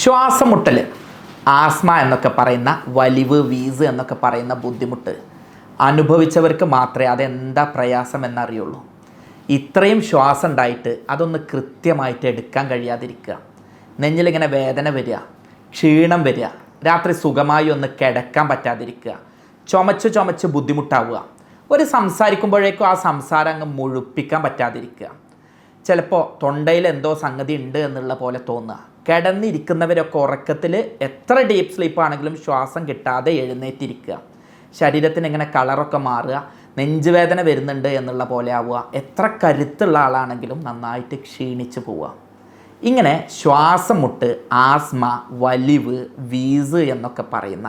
ശ്വാസമുട്ടൽ asthma എന്നൊക്കെ പറയുന്ന വലിവ് Weiss എന്നൊക്കെ പറയുന്ന ബുദ്ധിമുട്ട് അനുഭവിച്ചവർക്ക് മാത്രമേ അതെന്താ പ്രയാസം എന്നറിയുള്ളൂ. ഇത്രയും ശ്വാസം ഉണ്ടായിട്ട് അതൊന്ന് കൃത്യമായിട്ട് എടുക്കാൻ കഴിയാതിരിക്കുക. നെഞ്ഞിലിങ്ങനെ വേദന വരിക ക്ഷീണം വരിക രാത്രി സുഖമായി ഒന്ന് കിടക്കാൻ പറ്റാതിരിക്കുക ചുമച്ച് ചുമച്ച് ബുദ്ധിമുട്ടാവുക ഒരു സംസാരിക്കുമ്പോഴേക്കും ആ സംസാരം അങ്ങ് മുഴുപ്പിക്കാൻ പറ്റാതിരിക്കുക. ചിലപ്പോൾ തൊണ്ടയിൽ എന്തോ സംഗതി ഉണ്ട് എന്നുള്ള പോലെ തോന്നുക. കിടന്നിരിക്കുന്നവരൊക്കെ ഉറക്കത്തിൽ എത്ര ഡീപ്പ് സ്ലീപ്പ് ആണെങ്കിലും ശ്വാസം കിട്ടാതെ എഴുന്നേറ്റിരിക്കുക. ശരീരത്തിന് ഇങ്ങനെ കളറൊക്കെ മാറുക നെഞ്ചുവേദന വരുന്നുണ്ട് എന്നുള്ള പോലെ ആവുക എത്ര കരുത്തുള്ള ആളാണെങ്കിലും നന്നായിട്ട് ക്ഷീണിച്ച് പോവുക. ഇങ്ങനെ ശ്വാസം മുട്ട് ആസ്മ വലിവ് വീസ് എന്നൊക്കെ പറയുന്ന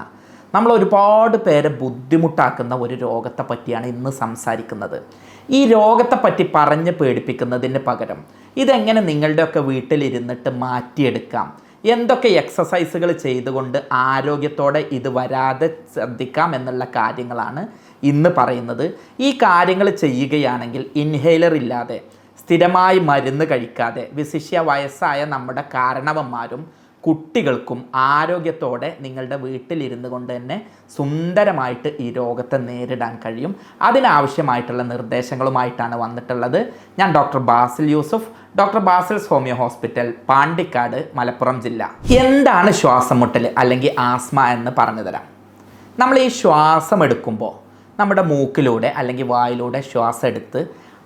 നമ്മൾ ഒരുപാട് പേരെ ബുദ്ധിമുട്ടാക്കുന്ന ഒരു രോഗത്തെ പറ്റിയാണ് ഇന്ന് സംസാരിക്കുന്നത്. ഈ രോഗത്തെ പറ്റി പറഞ്ഞ് പേടിപ്പിക്കുന്നതിന് പകരം ഇതെങ്ങനെ നിങ്ങളുടെയൊക്കെ വീട്ടിലിരുന്നിട്ട് മാറ്റിയെടുക്കാം? എന്തൊക്കെ എക്സസൈസുകൾ ചെയ്തുകൊണ്ട് ആരോഗ്യത്തോടെ ഇത് വരാതെ ശ്രദ്ധിക്കാം എന്നുള്ള കാര്യങ്ങളാണ് ഇന്ന് പറയുന്നത്. ഈ കാര്യങ്ങൾ ചെയ്യുകയാണെങ്കിൽ ഇൻഹേലർ ഇല്ലാതെ സ്ഥിരമായി മരുന്ന് കഴിക്കാതെ വിശിഷ്യ വയസ്സായ നമ്മുടെ കാരണവന്മാരും കുട്ടികൾക്കും ആരോഗ്യത്തോടെ നിങ്ങളുടെ വീട്ടിലിരുന്ന് കൊണ്ട് തന്നെ സുന്ദരമായിട്ട് ഈ രോഗത്തെ നേരിടാൻ കഴിയും. അതിനാവശ്യമായിട്ടുള്ള നിർദ്ദേശങ്ങളുമായിട്ടാണ് വന്നിട്ടുള്ളത്. ഞാൻ doctor Basil Yusuf. Doctor Basil's homeo hospital Pandikkad Malappuram ജില്ല. എന്താണ് ശ്വാസം മുട്ടൽ അല്ലെങ്കിൽ ആസ്മ എന്ന് പറഞ്ഞുതരാം. നമ്മൾ ഈ ശ്വാസം എടുക്കുമ്പോൾ നമ്മുടെ മൂക്കിലൂടെ അല്ലെങ്കിൽ വായിലൂടെ ശ്വാസം എടുത്ത്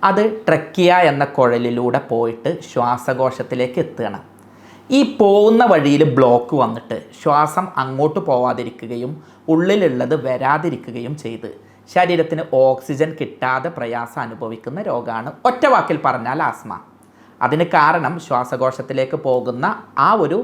അത് ട്രക്കിയ എന്ന കുഴലിലൂടെ പോയിട്ട് ശ്വാസകോശത്തിലേക്ക് എത്തുകയാണ്. ഈ പോകുന്ന വഴിയിൽ ബ്ലോക്ക് വന്നിട്ട് ശ്വാസം അങ്ങോട്ട് പോവാതിരിക്കുകയും ഉള്ളിലുള്ളത് വരാതിരിക്കുകയും ചെയ്ത് ശരീരത്തിന് ഓക്സിജൻ കിട്ടാതെ പ്രയാസം അനുഭവിക്കുന്ന രോഗമാണ് ഒറ്റവാക്കിൽ പറഞ്ഞാൽ ആസ്മ അതിന് കാരണം ശ്വാസകോശത്തിലേക്ക് പോകുന്ന ആ ഒരു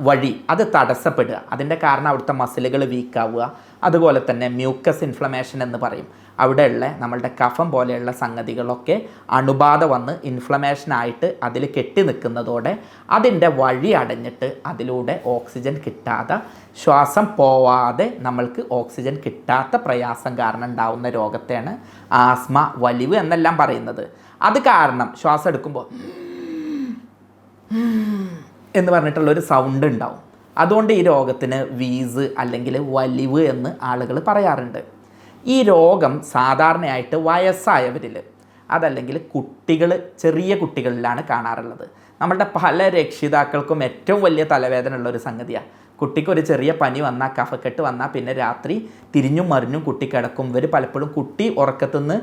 വഴി. അത് തടസ്സപ്പെടുക. അതിന്റെ കാരണം അവിടുത്തെ മസിലുകൾ വീക്കാവുക. അതുപോലെ തന്നെ മ്യൂക്കസ് ഇൻഫ്ലമേഷൻ എന്ന് പറയും. അവിടെയുള്ള നമ്മളുടെ കഫം പോലെയുള്ള സംഗതികളൊക്കെ അണുബാധ വന്ന് ഇൻഫ്ലമേഷൻ ആയിട്ട് അതിൽ കെട്ടി നിൽക്കുന്നതോടെ അതിന്റെ വഴി അടഞ്ഞിട്ട് അതിലൂടെ ഓക്സിജൻ കിട്ടാതെ ശ്വാസം പോവാതെ നമ്മൾക്ക് ഓക്സിജൻ കിട്ടാത്ത പ്രയാസം കാരണം ഉണ്ടാവുന്ന രോഗത്തെയാണ് ആസ്മ വലിവ് എന്നെല്ലാം പറയുന്നത്. അത് കാരണം ശ്വാസം എടുക്കുമ്പോൾ എന്ന് പറഞ്ഞിട്ടുള്ള ഒരു സൗണ്ട് ഉണ്ടാവും. അതുകൊണ്ട് ഈ രോഗത്തിന് വീസ് അല്ലെങ്കിൽ വലിവ് എന്ന് ആളുകൾ പറയാറുണ്ട്. ഈ രോഗം സാധാരണയായിട്ട് വയസ്സായവരിൽ അതല്ലെങ്കിൽ കുട്ടികൾ ചെറിയ കുട്ടികളിലാണ് കാണാറുള്ളത്. നമ്മളുടെ പല രക്ഷിതാക്കൾക്കും ഏറ്റവും വലിയ തലവേദന ഉള്ള ഒരു സംഗതിയാണ് കുട്ടിക്ക് ഒരു ചെറിയ പനി വന്നാൽ കഫക്കെട്ട് വന്നാൽ പിന്നെ രാത്രി തിരിഞ്ഞും മറിഞ്ഞും കുട്ടി കിടക്കും. ഇവർ പലപ്പോഴും കുട്ടി ഉറക്കത്തുനിന്ന്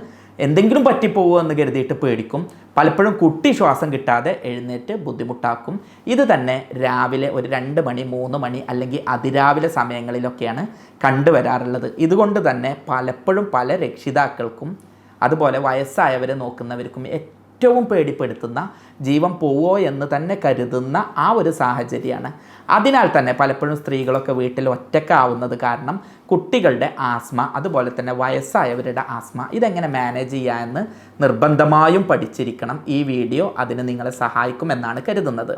എന്തെങ്കിലും പറ്റിപ്പോകുമോ എന്ന് കരുതിയിട്ട് പേടിക്കും. പലപ്പോഴും കുട്ടി ശ്വാസം കിട്ടാതെ എഴുന്നേറ്റ് ബുദ്ധിമുട്ടാക്കും. ഇത് തന്നെ രാവിലെ ഒരു രണ്ട് മണി മൂന്ന് മണി അല്ലെങ്കിൽ അതിരാവിലെ സമയങ്ങളിലൊക്കെയാണ് കണ്ടുവരാറുള്ളത്. ഇതുകൊണ്ട് തന്നെ പലപ്പോഴും പല രക്ഷിതാക്കൾക്കും അതുപോലെ വയസ്സായവരെ നോക്കുന്നവർക്കും ഏറ്റവും പേടിപ്പെടുത്തുന്ന ജീവൻ പോവോ എന്ന് തന്നെ കരുതുന്ന ആ ഒരു സാഹചര്യമാണ്. അതിനാൽ തന്നെ പലപ്പോഴും സ്ത്രീകളൊക്കെ വീട്ടിൽ ഒറ്റക്കാവുന്നത് കാരണം കുട്ടികളുടെ ആസ്മ അതുപോലെ തന്നെ വയസ്സായവരുടെ ആസ്മ ഇതെങ്ങനെ മാനേജ് ചെയ്യാമെന്ന് നിർബന്ധമായും പഠിച്ചിരിക്കണം. ഈ വീഡിയോ അതിന് നിങ്ങളെ സഹായിക്കുമെന്നാണ് കരുതുന്നത്.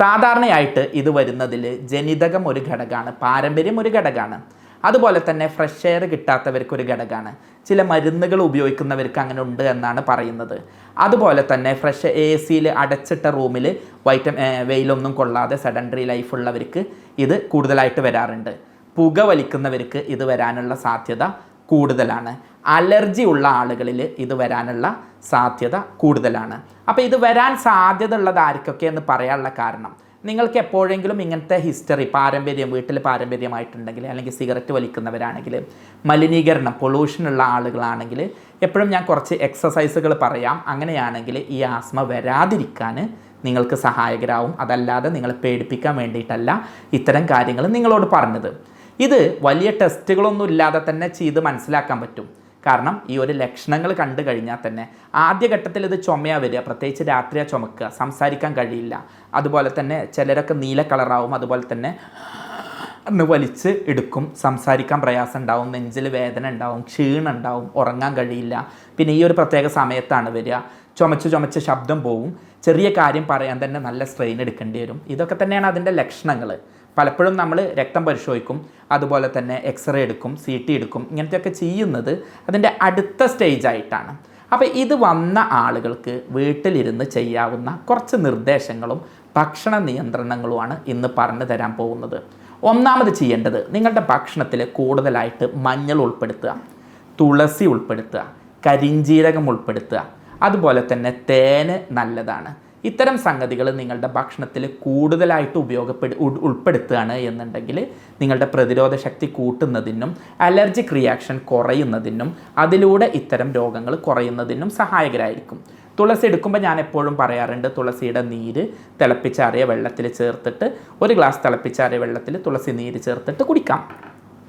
സാധാരണയായിട്ട് ഇത് വരുന്നതിൽ ജനിതകം ഒരു ഘടകമാണ് പാരമ്പര്യം ഒരു ഘടകമാണ്. അതുപോലെ തന്നെ ഫ്രഷ് എയർ കിട്ടാത്തവർക്ക് ഒരു ഘടകമാണ്. ചില മരുന്നുകൾ ഉപയോഗിക്കുന്നവർക്ക് അങ്ങനെ ഉണ്ട് എന്നാണ് പറയുന്നത്. അതുപോലെ തന്നെ ഫ്രഷ് എ സിയിൽ അടച്ചിട്ട റൂമിൽ വൈറ്റം വെയിലൊന്നും കൊള്ളാതെ സെഡൻഡറി ലൈഫ് ഉള്ളവർക്ക് ഇത് കൂടുതലായിട്ട് വരാറുണ്ട്. പുക വലിക്കുന്നവർക്ക് ഇത് വരാനുള്ള സാധ്യത കൂടുതലാണ്. അലർജി ഉള്ള ആളുകളിൽ ഇത് വരാനുള്ള സാധ്യത കൂടുതലാണ്. അപ്പോൾ ഇത് വരാൻ സാധ്യത ഉള്ളത് ആർക്കൊക്കെ എന്ന് പറയാനുള്ള കാരണം? നിങ്ങൾക്ക് എപ്പോഴെങ്കിലും ഇങ്ങനത്തെ ഹിസ്റ്ററി പാരമ്പര്യം വീട്ടിൽ പാരമ്പര്യമായിട്ടുണ്ടെങ്കിൽ അല്ലെങ്കിൽ സിഗരറ്റ് വലിക്കുന്നവരാണെങ്കിൽ മലിനീകരണം പൊള്യൂഷനുള്ള ആളുകളാണെങ്കിൽ എപ്പോഴും ഞാൻ കുറച്ച് എക്സസൈസുകൾ പറയാം. അങ്ങനെയാണെങ്കിൽ ഈ ആസ്മ വരാതിരിക്കാൻ നിങ്ങൾക്ക് സഹായകരാവും. അതല്ലാതെ നിങ്ങളെ പേടിപ്പിക്കാൻ വേണ്ടിയിട്ടല്ല ഇത്തരം കാര്യങ്ങൾ നിങ്ങളോട് പറഞ്ഞത്. ഇത് വലിയ ടെസ്റ്റുകളൊന്നും ഇല്ലാതെ തന്നെ ചെയ്ത് മനസ്സിലാക്കാൻ പറ്റും. കാരണം ഈ ഒരു ലക്ഷണങ്ങൾ കണ്ടു കഴിഞ്ഞാൽ തന്നെ ആദ്യഘട്ടത്തിൽ ഇത് ചുമയാ വരിക പ്രത്യേകിച്ച് രാത്രിയാ ചുമക്കുക സംസാരിക്കാൻ കഴിയില്ല. അതുപോലെ തന്നെ ചിലരൊക്കെ നീല കളറാവും അതുപോലെ തന്നെ ഒന്ന് വലിച്ച് എടുക്കും സംസാരിക്കാൻ പ്രയാസം ഉണ്ടാവും നെഞ്ചിൽ വേദന ഉണ്ടാവും ക്ഷീണം ഉണ്ടാവും ഉറങ്ങാൻ കഴിയില്ല. പിന്നെ ഈ ഒരു പ്രത്യേക സമയത്താണ് വരിക. ചുമച്ച് ചുമച്ച് ശബ്ദം പോവും. ചെറിയ കാര്യം പറയാൻ തന്നെ നല്ല സ്ട്രെയിൻ എടുക്കേണ്ടി വരും. ഇതൊക്കെ തന്നെയാണ് അതിന്റെ ലക്ഷണങ്ങൾ. പലപ്പോഴും നമ്മൾ രക്തം പരിശോധിക്കും അതുപോലെ തന്നെ എക്സ്റേ എടുക്കും സി ടി എടുക്കും ഇങ്ങനത്തെയൊക്കെ ചെയ്യുന്നത് അതിന്റെ അടുത്ത സ്റ്റേജ് ആയിട്ടാണ്. അപ്പോൾ ഇത് വന്ന ആളുകൾക്ക് വീട്ടിലിരുന്ന് ചെയ്യാവുന്ന കുറച്ച് നിർദ്ദേശങ്ങളും ഭക്ഷണ നിയന്ത്രണങ്ങളുമാണ് ഇന്ന് പറഞ്ഞു തരാൻ പോകുന്നത്. ഒന്നാമത് ചെയ്യേണ്ടത് നിങ്ങളുടെ ഭക്ഷണത്തിൽ കൂടുതലായിട്ട് മഞ്ഞൾ ഉൾപ്പെടുത്തുക തുളസി ഉൾപ്പെടുത്തുക കരിഞ്ജീരകം ഉൾപ്പെടുത്തുക അതുപോലെ തന്നെ തേന് നല്ലതാണ്. ഇത്തരം സംഗതികൾ നിങ്ങളുടെ ഭക്ഷണത്തിൽ കൂടുതലായിട്ട് ഉപയോഗപ്പെടു ഉൾ- ഉൾപ്പെടുത്തുകയാണ് എന്നുണ്ടെങ്കിൽ നിങ്ങളുടെ പ്രതിരോധ ശക്തി കൂട്ടുന്നതിനും അലർജിക് റിയാക്ഷൻ കുറയുന്നതിനും അതിലൂടെ ഇത്തരം രോഗങ്ങൾ കുറയുന്നതിനും സഹായകരായിരിക്കും. തുളസി എടുക്കുമ്പോൾ ഞാൻ എപ്പോഴും പറയാറുണ്ട് തുളസിയുടെ നീര് തിളപ്പിച്ചാറിയ വെള്ളത്തിൽ ചേർത്തിട്ട് ഒരു ഗ്ലാസ് തിളപ്പിച്ചാറിയ വെള്ളത്തിൽ തുളസി നീര് ചേർത്തിട്ട് കുടിക്കാം.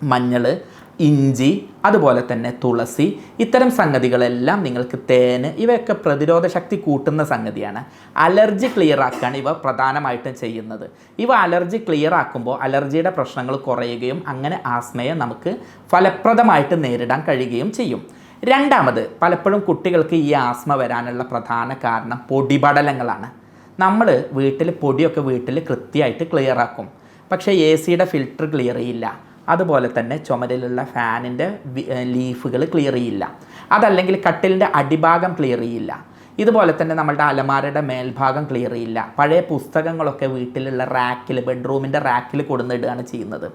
മഞ്ഞൾ ഇഞ്ചി അതുപോലെ തന്നെ തുളസി ഇത്തരം സംഗതികളെല്ലാം നിങ്ങൾക്ക് തേന് ഇവയൊക്കെ പ്രതിരോധ ശക്തി കൂട്ടുന്ന സംഗതിയാണ്. അലർജി ക്ലിയർ ആക്കുകയാണ് ഇവ പ്രധാനമായിട്ടും ചെയ്യുന്നത്. ഇവ അലർജി ക്ലിയർ ആക്കുമ്പോൾ അലർജിയുടെ പ്രശ്നങ്ങൾ കുറയുകയും അങ്ങനെ ആസ്മയെ നമുക്ക് ഫലപ്രദമായിട്ട് നേരിടാൻ കഴിയുകയും ചെയ്യും. രണ്ടാമത് പലപ്പോഴും കുട്ടികൾക്ക് ഈ ആസ്മ വരാനുള്ള പ്രധാന കാരണം പൊടിപടലങ്ങളാണ്. നമ്മൾ വീട്ടിൽ പൊടിയൊക്കെ വീട്ടിൽ കൃത്യമായിട്ട് ക്ലിയർ ആക്കും. പക്ഷേ എ സിയുടെ ഫിൽറ്റർ ക്ലിയർ ചെയ്യില്ല. അതുപോലെ തന്നെ ചുമരിലുള്ള ഫാനിന്റെ ലീഫുകൾ ക്ലിയർ ചെയ്യില്ല. അതല്ലെങ്കിൽ കട്ടിലിന്റെ അടിഭാഗം ക്ലിയർ ചെയ്യില്ല. ഇതുപോലെ തന്നെ നമ്മളുടെ അലമാരയുടെ മേൽഭാഗം ക്ലിയർ ചെയ്യില്ല. പഴയ പുസ്തകങ്ങളൊക്കെ വീട്ടിലുള്ള റാക്കിൽ ബെഡ്റൂമിന്റെ റാക്കിൽ കൊടുന്നിടുകയാണ് ചെയ്യുന്നത്.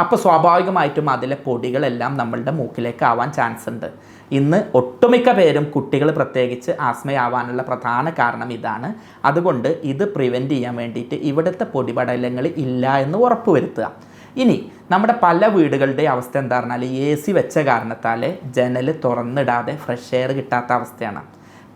അപ്പോൾ സ്വാഭാവികമായിട്ടും അതിലെ പൊടികളെല്ലാം നമ്മളുടെ മൂക്കിലേക്ക് ആവാൻ ചാൻസ് ഉണ്ട്. ഇന്ന് ഒട്ടുമിക്ക പേരും കുട്ടികൾ പ്രത്യേകിച്ച് ആസ്മയാവാനുള്ള പ്രധാന കാരണം ഇതാണ്. അതുകൊണ്ട് ഇത് പ്രിവെന്റ് ചെയ്യാൻ വേണ്ടിയിട്ട് ഇവിടുത്തെ പൊടിപടലങ്ങൾ ഇല്ല എന്ന് ഉറപ്പുവരുത്തുക. ഇനി നമ്മുടെ പല വീടുകളുടെ അവസ്ഥ എന്താ പറഞ്ഞാൽ എ സി വെച്ച കാരണത്താൽ ജനൽ തുറന്നിടാതെ ഫ്രഷ് എയർ കിട്ടാത്ത അവസ്ഥയാണ്.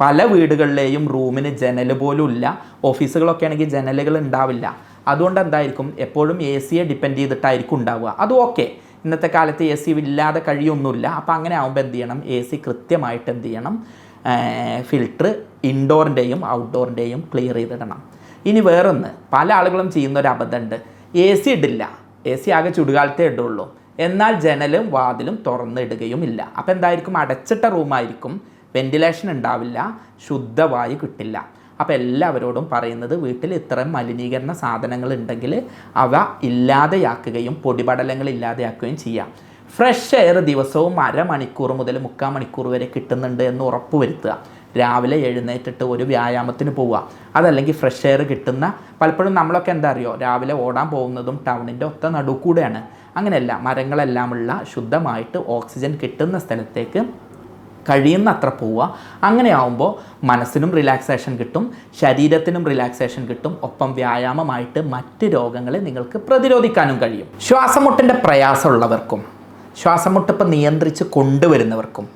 പല വീടുകളിലെയും റൂമിന് ജനൽ പോലും ഇല്ല. ഓഫീസുകളൊക്കെ ആണെങ്കിൽ ജനലുകൾ ഉണ്ടാവില്ല. അതുകൊണ്ട് എന്തായിരിക്കും? എപ്പോഴും എ സിയെ ഡിപ്പെൻഡ് ചെയ്തിട്ടായിരിക്കും ഉണ്ടാവുക. അത് ഓക്കെ ഇന്നത്തെ കാലത്ത് എ സി ഇല്ലാതെ കഴിയൊന്നുമില്ല. അപ്പോൾ അങ്ങനെ ആകുമ്പോൾ എന്ത് ചെയ്യണം? എ സി കൃത്യമായിട്ട് എന്ത് ചെയ്യണം? ഫിൽട്ടർ ഇൻഡോറിന്റെയും ഔട്ട്ഡോറിന്റെയും ക്ലിയർ ചെയ്തിടണം. ഇനി വേറൊന്ന്. പല ആളുകളും ചെയ്യുന്ന ഒരു അബദ്ധമുണ്ട്. എ സി ഇടില്ല. എ സി ആകെ ചുടുകാലത്തേ ഇടുള്ളൂ. എന്നാൽ ജനലും വാതിലും തുറന്നിടുകയും ഇല്ല അപ്പോൾ എന്തായിരിക്കും? അടച്ചിട്ട റൂമായിരിക്കും. വെന്റിലേഷൻ ഉണ്ടാവില്ല. ശുദ്ധവായു കിട്ടില്ല. അപ്പോൾ എല്ലാവരോടും പറയുന്നത് വീട്ടിൽ ഇത്തരം മലിനീകരണ സാധനങ്ങൾ ഉണ്ടെങ്കിൽ അവ ഇല്ലാതെയാക്കുകയും പൊടിപടലങ്ങൾ ഇല്ലാതെയാക്കുകയും ചെയ്യാം. ഫ്രഷ് എയർ ദിവസവും അരമണിക്കൂർ മുതൽ മുക്കാൽ മണിക്കൂർ വരെ കിട്ടുന്നുണ്ട് എന്ന് ഉറപ്പ് വരുത്തുക രാവിലെ എഴുന്നേറ്റിട്ട് ഒരു വ്യായാമത്തിന് പോവുക. അതല്ലെങ്കിൽ ഫ്രഷ് എയർ കിട്ടുന്ന പലപ്പോഴും നമ്മളൊക്കെ എന്താ അറിയോ? രാവിലെ ഓടാൻ പോകുന്നതും ടൗണിന്റെ ഒത്ത നടുക്കൂടെയാണ്. അങ്ങനെയല്ല മരങ്ങളെല്ലാമുള്ള ശുദ്ധമായിട്ട് ഓക്സിജൻ കിട്ടുന്ന സ്ഥലത്തേക്ക് കഴിയുന്ന അത്ര പോവുക. അങ്ങനെ ആവുമ്പോൾ മനസ്സിനും റിലാക്സേഷൻ കിട്ടും ശരീരത്തിനും റിലാക്സേഷൻ കിട്ടും ഒപ്പം വ്യായാമമായിട്ട് മറ്റ് രോഗങ്ങളെ നിങ്ങൾക്ക് പ്രതിരോധിക്കാനും കഴിയും. ശ്വാസമുട്ടിന്റെ പ്രയാസമുള്ളവർക്കും ശ്വാസമുട്ടിപ്പം നിയന്ത്രിച്ച് കൊണ്ടുവരുന്നവർക്കും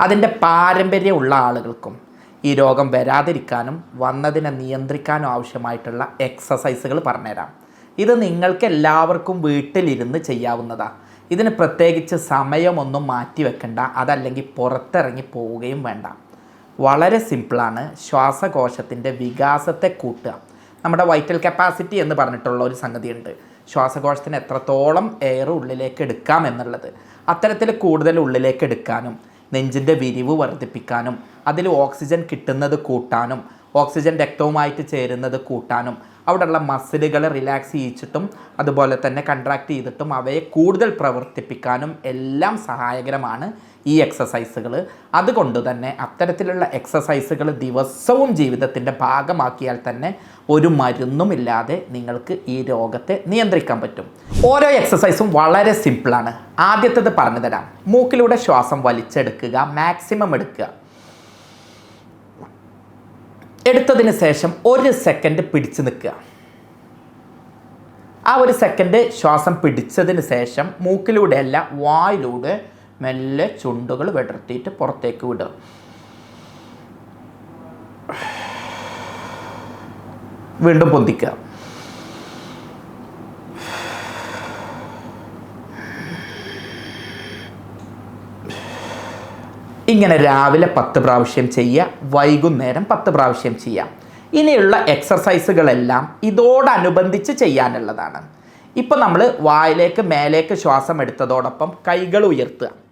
അതിന്റെ പാരമ്പര്യമുള്ള ആളുകൾക്കും ഈ രോഗം വരാതിരിക്കാനും വന്നതിനെ നിയന്ത്രിക്കാനും ആവശ്യമായിട്ടുള്ള എക്സസൈസുകൾ പറഞ്ഞുതരാം. ഇത് നിങ്ങൾക്ക് എല്ലാവർക്കും വീട്ടിലിരുന്ന് ചെയ്യാവുന്നതാണ് ഇതിന് പ്രത്യേകിച്ച് സമയമൊന്നും മാറ്റി വെക്കണ്ട അതല്ലെങ്കിൽ പുറത്തിറങ്ങി പോവുകയും വേണ്ട. വളരെ സിമ്പിളാണ് ശ്വാസകോശത്തിന്റെ വികാസത്തെ കൂട്ടുക. നമ്മുടെ വൈറ്റൽ കപ്പാസിറ്റി എന്ന് പറഞ്ഞിട്ടുള്ള ഒരു സംഗതിയുണ്ട്. ശ്വാസകോശത്തിന് എത്രത്തോളം എയർ ഉള്ളിലേക്ക് എടുക്കാം എന്നുള്ളത്. അത്തരത്തിൽ കൂടുതൽ ഉള്ളിലേക്ക് എടുക്കാനും നെഞ്ചിന്റെ വിരിവ് വർദ്ധിപ്പിക്കാനും അതിൽ ഓക്സിജൻ കിട്ടുന്നത് കൂട്ടാനും ഓക്സിജൻ രക്തവുമായിട്ട് ചേരുന്നത് കൂട്ടാനും അവിടെയുള്ള മസിലുകളെ റിലാക്സ് ചെയ്യിച്ചിട്ടും അതുപോലെ തന്നെ കൺട്രാക്ട് ചെയ്തിട്ടും അവയെ കൂടുതൽ പ്രവർത്തിപ്പിക്കാനും എല്ലാം സഹായകരമാണ് ഈ എക്സസൈസുകൾ അതുകൊണ്ട് തന്നെ അത്തരത്തിലുള്ള എക്സസൈസുകൾ ദിവസവും ജീവിതത്തിന്റെ ഭാഗമാക്കിയാൽ തന്നെ ഒരു മരുന്നുമില്ലാതെ നിങ്ങൾക്ക് ഈ രോഗത്തെ നിയന്ത്രിക്കാൻ പറ്റും. ഓരോ എക്സസൈസും വളരെ സിമ്പിളാണ് ആദ്യത്തേത് പറഞ്ഞു തരാം. മൂക്കിലൂടെ ശ്വാസം വലിച്ചെടുക്കുക മാക്സിമം എടുക്കുക. എടുത്തതിന് ശേഷം ഒരു സെക്കൻഡ് പിടിച്ചു നിൽക്കുക. ആ ഒരു സെക്കൻഡ് ശ്വാസം പിടിച്ചതിന് ശേഷം മൂക്കിലൂടെയല്ല വായിലൂടെ മെല്ലെ ചുണ്ടുകൾ വിടർത്തിയിട്ട് പുറത്തേക്ക് വിടുക. വീണ്ടും പൊന്തിക്കുക. ഇങ്ങനെ രാവിലെ പത്ത് പ്രാവശ്യം ചെയ്യുക വൈകുന്നേരം പത്ത് പ്രാവശ്യം ചെയ്യാം ഇനിയുള്ള എക്സർസൈസുകളെല്ലാം ഇതോടനുബന്ധിച്ച് ചെയ്യാനുള്ളതാണ്. ഇപ്പോൾ നമ്മൾ വായിലേക്ക് മേലേക്ക് ശ്വാസം എടുത്തതോടൊപ്പം കൈകൾ ഉയർത്തുക.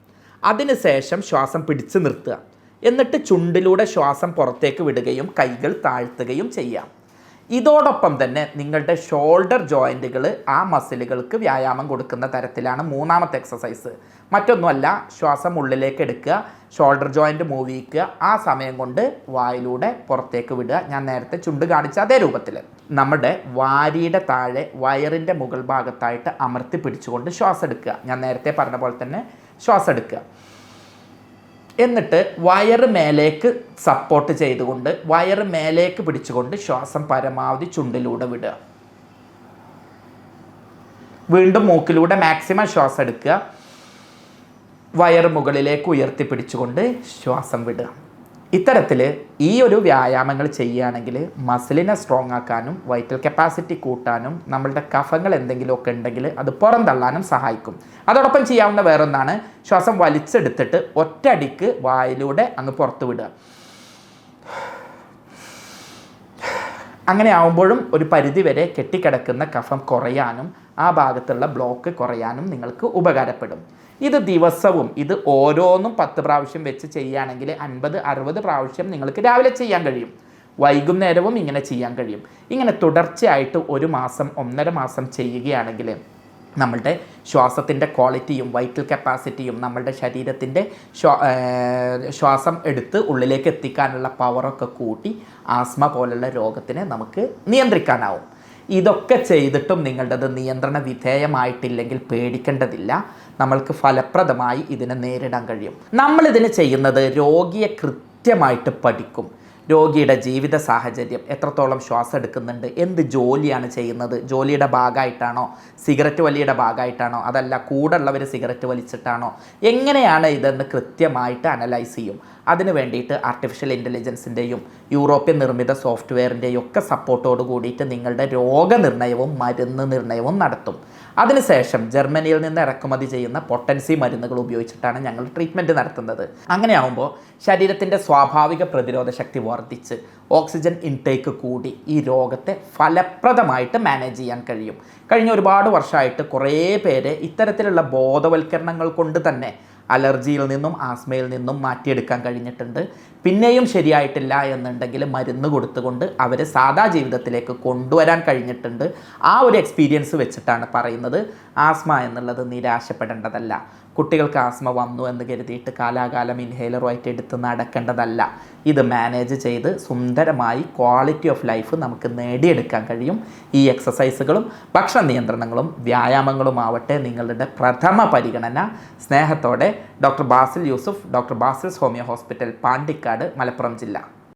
അതിനുശേഷം ശ്വാസം പിടിച്ചു നിർത്തുക. എന്നിട്ട് ചുണ്ടിലൂടെ ശ്വാസം പുറത്തേക്ക് വിടുകയും കൈകൾ താഴ്ത്തുകയും ചെയ്യാം. ഇതോടൊപ്പം തന്നെ നിങ്ങളുടെ ഷോൾഡർ ജോയിന്റുകൾ ആ മസിലുകൾക്ക് വ്യായാമം കൊടുക്കുന്ന തരത്തിലാണ് മൂന്നാമത്തെ എക്സസൈസ് മറ്റൊന്നുമല്ല ശ്വാസം ഉള്ളിലേക്ക് എടുക്കുക ഷോൾഡർ ജോയിന്റ് മൂവ് ചെയ്യിക്കുക ആ സമയം കൊണ്ട് വായിലൂടെ പുറത്തേക്ക് വിടുക. ഞാൻ നേരത്തെ ചുണ്ട് കാണിച്ച അതേ രൂപത്തിൽ നമ്മുടെ വാരിയുടെ താഴെ വയറിന്റെ മുകൾ ഭാഗത്തായിട്ട് അമർത്തി പിടിച്ചുകൊണ്ട് ശ്വാസം എടുക്കുക. ഞാൻ നേരത്തെ പറഞ്ഞ പോലെ തന്നെ ശ്വാസം എടുക്കുക എന്നിട്ട് വയറ് മേലേക്ക് സപ്പോർട്ട് ചെയ്തുകൊണ്ട് വയറ് മേലേക്ക് പിടിച്ചുകൊണ്ട് ശ്വാസം പരമാവധി ചുണ്ടിലൂടെ വിടുക. വീണ്ടും മൂക്കിലൂടെ മാക്സിമം ശ്വാസം എടുക്കുക വയർ മുകളിലേക്ക് ഉയർത്തി പിടിച്ചുകൊണ്ട് ശ്വാസം വിടുക. ഇത്തരത്തിൽ ഈ ഒരു വ്യായാമങ്ങൾ ചെയ്യുകയാണെങ്കിൽ മസിലിനെ സ്ട്രോങ് ആക്കാനും വൈറ്റൽ കപ്പാസിറ്റി കൂട്ടാനും നമ്മളുടെ കഫങ്ങൾ എന്തെങ്കിലുമൊക്കെ ഉണ്ടെങ്കിൽ അത് പുറന്തള്ളാനും സഹായിക്കും. അതോടൊപ്പം ചെയ്യാവുന്ന വേറൊന്നാണ് ശ്വാസം വലിച്ചെടുത്തിട്ട് ഒറ്റടിക്ക് വായിലൂടെ അങ്ങ് പുറത്ത് വിടുക. അങ്ങനെ ആവുമ്പോഴും ഒരു പരിധി വരെ കെട്ടിക്കിടക്കുന്ന കഫം കുറയാനും ആ ഭാഗത്തുള്ള ബ്ലോക്ക് കുറയാനും നിങ്ങൾക്ക് ഉപകാരപ്പെടും. ഇത് ദിവസവും ഇത് ഓരോന്നും പത്ത് പ്രാവശ്യം വെച്ച് ചെയ്യുകയാണെങ്കിൽ അൻപത് അറുപത് പ്രാവശ്യം നിങ്ങൾക്ക് രാവിലെ ചെയ്യാൻ കഴിയും. വൈകുന്നേരവും ഇങ്ങനെ ചെയ്യാൻ കഴിയും. ഇങ്ങനെ തുടർച്ചയായിട്ട് ഒരു മാസം ഒന്നര മാസം ചെയ്യുകയാണെങ്കിൽ നമ്മളുടെ ശ്വാസത്തിന്റെ ക്വാളിറ്റിയും വൈറ്റൽ കപ്പാസിറ്റിയും നമ്മളുടെ ശരീരത്തിന്റെ ശ്വാ ശ്വാസം എടുത്ത് ഉള്ളിലേക്ക് എത്തിക്കാനുള്ള പവറൊക്കെ കൂട്ടി ആസ്മ പോലുള്ള രോഗത്തിനെ നമുക്ക് നിയന്ത്രിക്കാനാവും. ഇതൊക്കെ ചെയ്തിട്ടും നിങ്ങളുടേത് നിയന്ത്രണ വിധേയമായിട്ടില്ലെങ്കിൽ പേടിക്കേണ്ടതില്ല. നമ്മൾക്ക് ഫലപ്രദമായി ഇതിനെ നേരിടാൻ കഴിയും. നമ്മളിതിന് ചെയ്യുന്നത് രോഗിയെ കൃത്യമായിട്ട് പഠിക്കും. രോഗിയുടെ ജീവിത സാഹചര്യം എത്രത്തോളം ശ്വാസം എടുക്കുന്നുണ്ട് എന്ത് ജോലിയാണ് ചെയ്യുന്നത് ജോലിയുടെ ഭാഗമായിട്ടാണോ സിഗരറ്റ് വലിയുടെ ഭാഗമായിട്ടാണോ അതല്ല കൂടെ ഉള്ളവർ സിഗരറ്റ് വലിച്ചിട്ടാണോ എങ്ങനെയാണ് ഇതെന്ന് കൃത്യമായിട്ട് അനലൈസ് ചെയ്യും. അതിന് വേണ്ടിയിട്ട് ആർട്ടിഫിഷ്യൽ ഇന്റലിജൻസിന്റെയും യൂറോപ്യൻ നിർമ്മിത സോഫ്റ്റ്വെയറിന്റെയും ഒക്കെ സപ്പോർട്ടോട് കൂടിയിട്ട് നിങ്ങളുടെ രോഗനിർണയവും മരുന്ന് നിർണയവും നടത്തും. അതിനുശേഷം ജർമ്മനിയിൽ നിന്ന് ഇറക്കുമതി ചെയ്യുന്ന പൊട്ടൻസി മരുന്നുകൾ ഉപയോഗിച്ചിട്ടാണ് ഞങ്ങൾ ട്രീറ്റ്മെന്റ് നടത്തുന്നത്. അങ്ങനെയാവുമ്പോൾ ശരീരത്തിന്റെ സ്വാഭാവിക പ്രതിരോധ ശക്തി വർദ്ധിച്ച് ഓക്സിജൻ ഇൻടേക്ക് കൂടി ഈ രോഗത്തെ ഫലപ്രദമായിട്ട് മാനേജ് ചെയ്യാൻ കഴിയും. കഴിഞ്ഞ ഒരുപാട് വർഷമായിട്ട് കുറേ പേര് ഇത്തരത്തിലുള്ള ബോധവൽക്കരണങ്ങൾ കൊണ്ട് തന്നെ അലർജിയിൽ നിന്നും ആസ്മയിൽ നിന്നും മാറ്റിയെടുക്കാൻ കഴിഞ്ഞിട്ടുണ്ട്. പിന്നെയും ശരിയായിട്ടില്ല എന്നുണ്ടെങ്കിൽ മരുന്ന് കൊടുത്തുകൊണ്ട് അവരെ സാധാ ജീവിതത്തിലേക്ക് കൊണ്ടുവരാൻ കഴിഞ്ഞിട്ടുണ്ട്. ആ ഒരു എക്സ്പീരിയൻസ് വെച്ചിട്ടാണ് പറയുന്നത്. ആസ്മ എന്നുള്ളത് നിരാശപ്പെടേണ്ടതല്ല. കുട്ടികൾക്ക് ആസ്മ വന്നു എന്ന് കരുതിയിട്ട് കാലാകാലം ഇൻഹേലറുമായിട്ട് എടുത്ത് നടക്കേണ്ടതല്ല. ഇത് മാനേജ് ചെയ്ത് സുന്ദരമായി ക്വാളിറ്റി ഓഫ് ലൈഫ് നമുക്ക് നേടിയെടുക്കാൻ കഴിയും. ഈ എക്സസൈസുകളും ഭക്ഷണ നിയന്ത്രണങ്ങളും വ്യായാമങ്ങളും ആവട്ടെ നിങ്ങളുടെ പ്രഥമ പരിഗണന സ്നേഹത്തോടെ doctor Basil Yusuf doctor Basil's homeo hospital Pandikkad Malappuram ജില്ല.